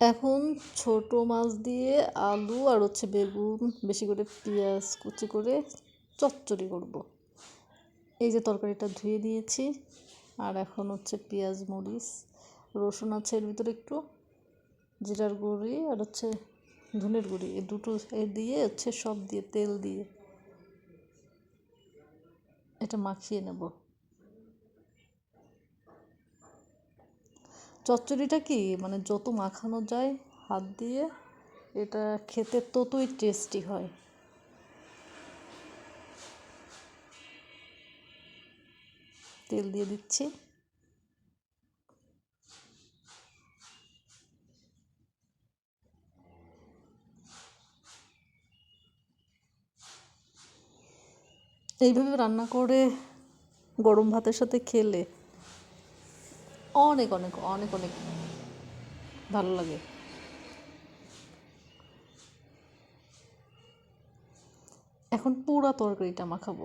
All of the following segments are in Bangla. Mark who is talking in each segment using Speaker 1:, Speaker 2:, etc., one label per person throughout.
Speaker 1: এখন ছোট মাছ দিয়ে আলু আর হচ্ছে বেগুন বেশি করে পেঁয়াজ কুচি করে চচ্চড়ি করব। এই যে তরকারিটা ধুয়ে দিয়েছি আর এখন হচ্ছে পেঁয়াজ, মরিচ, রসুন আছে এর ভিতরে একটু, জিরার গুঁড়ি আর হচ্ছে ধনের গুঁড়ি। এই দুটো এ দিয়ে হচ্ছে সব দিয়ে তেল দিয়ে এটা মাখিয়ে নেব। চচ্চড়িটা কি? মানে যত মাখানো যায় হাত দিয়ে, এটা খেতে ততই টেস্টি হয়। তেল দিয়ে দিচ্ছি। এইভাবে রান্না করে গরম ভাতের সাথে খেলে অনেক অনেক অনেক অনেক ভালো লাগে। এখন পুরা তরকারিটা মাখাবো।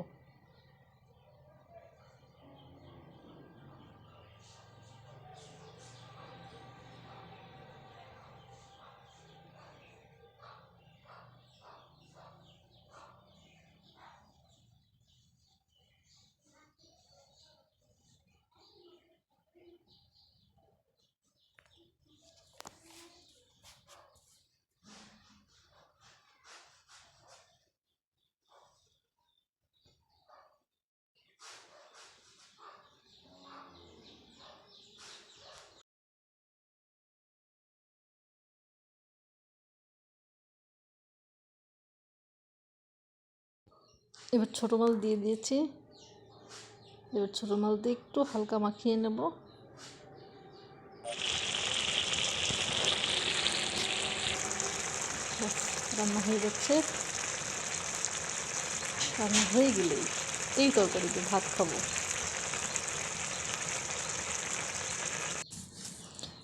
Speaker 1: এবার ছোটো মাছ দিয়ে দিয়েছি। এবার ছোটো মাছ দিয়ে একটু হালকা মাখিয়ে নেব। রান্না হয়ে যাচ্ছে। রান্না হয়ে গেলেই এই তরকারিতে ভাত খাব।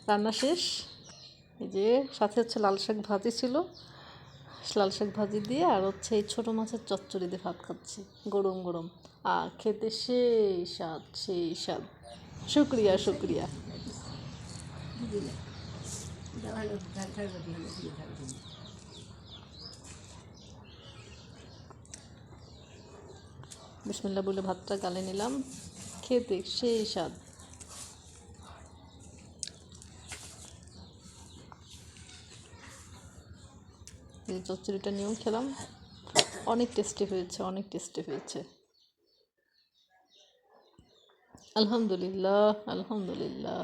Speaker 1: রান্না শেষ। এই যে সাথে হচ্ছে লাল শাক ভাজি ছিল। লাল শাক ভাজি দিয়ে আর হচ্ছে এই ছোটো মাছের চচ্চড়ি দিয়ে ভাত খাচ্ছি। গরম গরম। আর খেতে সেই স্বাদ সেই স্বাদ। শুক্রিয়া শুক্রিয়া। বিসমিল্লা বলে ভাতটা গালে নিলাম। খেতে সেই স্বাদ। এই চচ্চড়িটা নিয়েও খেলাম। অনেক টেস্টি হয়েছে অনেক টেস্টি হয়েছে। আলহামদুলিল্লাহ আলহামদুলিল্লাহ।